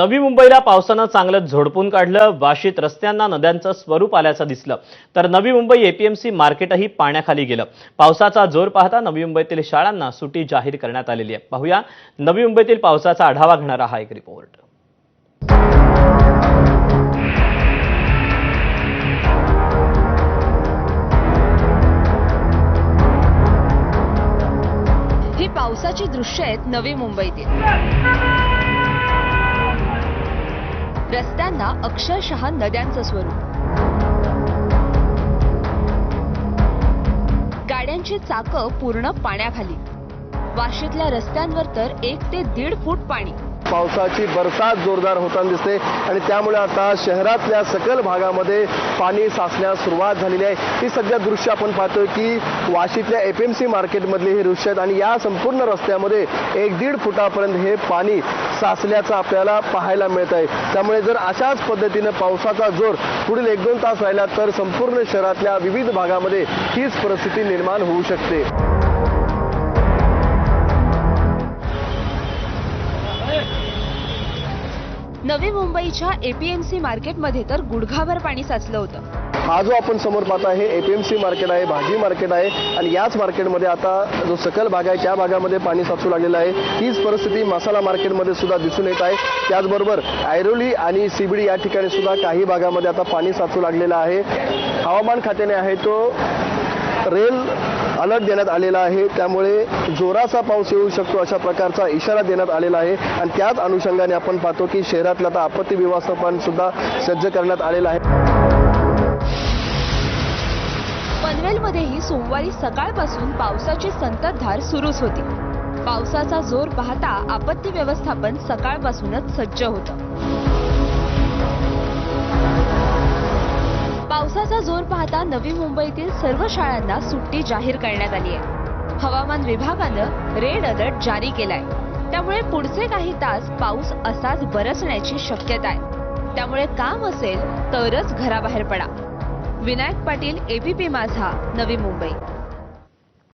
नवी मुंबईला पावसानं चांगलं झोडपून काढलं वाशीत रस्त्यांना नद्यांचं स्वरूप आल्याचं दिसलं. तर नवी मुंबई एपीएमसी मार्केटही पाण्याखाली गेलं. पावसाचा जोर पाहता नवी मुंबईतील शाळांना सुटी जाहीर करण्यात आलेली आहे. पाहूया नवी मुंबईतील पावसाचा आढावा घेणारा हा एक रिपोर्ट ही पावसाची दृश्य आहेत नवी मुंबईतील. रस्त्यांना अक्षरशः नद्यांचं स्वरूप. गाड्यांची चाकं पूर्ण पाण्याखाली. वाशीतल्या रस्त्यांवर तर एक ते दीड फूट पाणी. पावसाची बरसात जोरदार होताना दिसते आणि त्यामुळे आता शहरातल्या सकल भागामध्ये पाणी साचण्यास सुरुवात झालेली आहे. ही सध्या दृश्य आपण पाहतोय की वाशीतल्या एफ एम सी मार्केटमधली ही दृश्य आहेत आणि या संपूर्ण रस्त्यामध्ये एक दीड फुटापर्यंत हे पाणी साचल्याचं आपल्याला पाहायला मिळत आहे. त्यामुळे जर अशाच पद्धतीनं पावसाचा जोर पुढील एक दोन तास राहिला तर संपूर्ण शहरातल्या विविध भागामध्ये हीच परिस्थिती निर्माण होऊ शकते. नवी मुंबईच्या एपीएमसी मार्केटमध्ये तर गुडघाभर पाणी साचलं होतं. हा जो आपण समोर पाहत आहे एपीएमसी मार्केट आहे भाजी मार्केट आहे आणि याच मार्केटमध्ये आता जो सकल भाग आहे त्या भागामध्ये पाणी साचू लागलेलं आहे. हीच परिस्थिती मसाला मार्केटमध्ये सुद्धा दिसून येत आहे. त्याचबरोबर ऐरोली आणि सिबडी या ठिकाणी सुद्धा काही भागामध्ये आता पाणी साचू लागलेलं आहे. हवामान खात्याने आहे तो रेल अलर्ट देण्यात आलेला आहे. त्यामुळे जोराचा पाऊस येऊ शकतो अशा प्रकारचा इशारा देण्यात आलेला आहे. आणि त्याच अनुषंगाने आपण पाहतो की शहरातलं आता आपत्ती व्यवस्थापन सुद्धा सज्ज करण्यात आलेलं आहे. पनवेलमध्येही सोमवारी सकाळपासून पावसाची संततधार सुरूच होती. पावसाचा जोर पाहता आपत्ती व्यवस्थापन सकाळपासूनच सज्ज होतं. पावसाचा जोर पाहता आता नवी मुंबईतील सर्व शाळांना सुट्टी जाहीर करण्यात आली आहे. हवामान विभागानं रेड अलर्ट जारी केलाय. त्यामुळे पुढचे काही तास पाऊस असाच बरसण्याची शक्यता आहे. त्यामुळे काम असेल तरच घराबाहेर पडा. विनायक पाटील एबीपी माझा नवी मुंबई.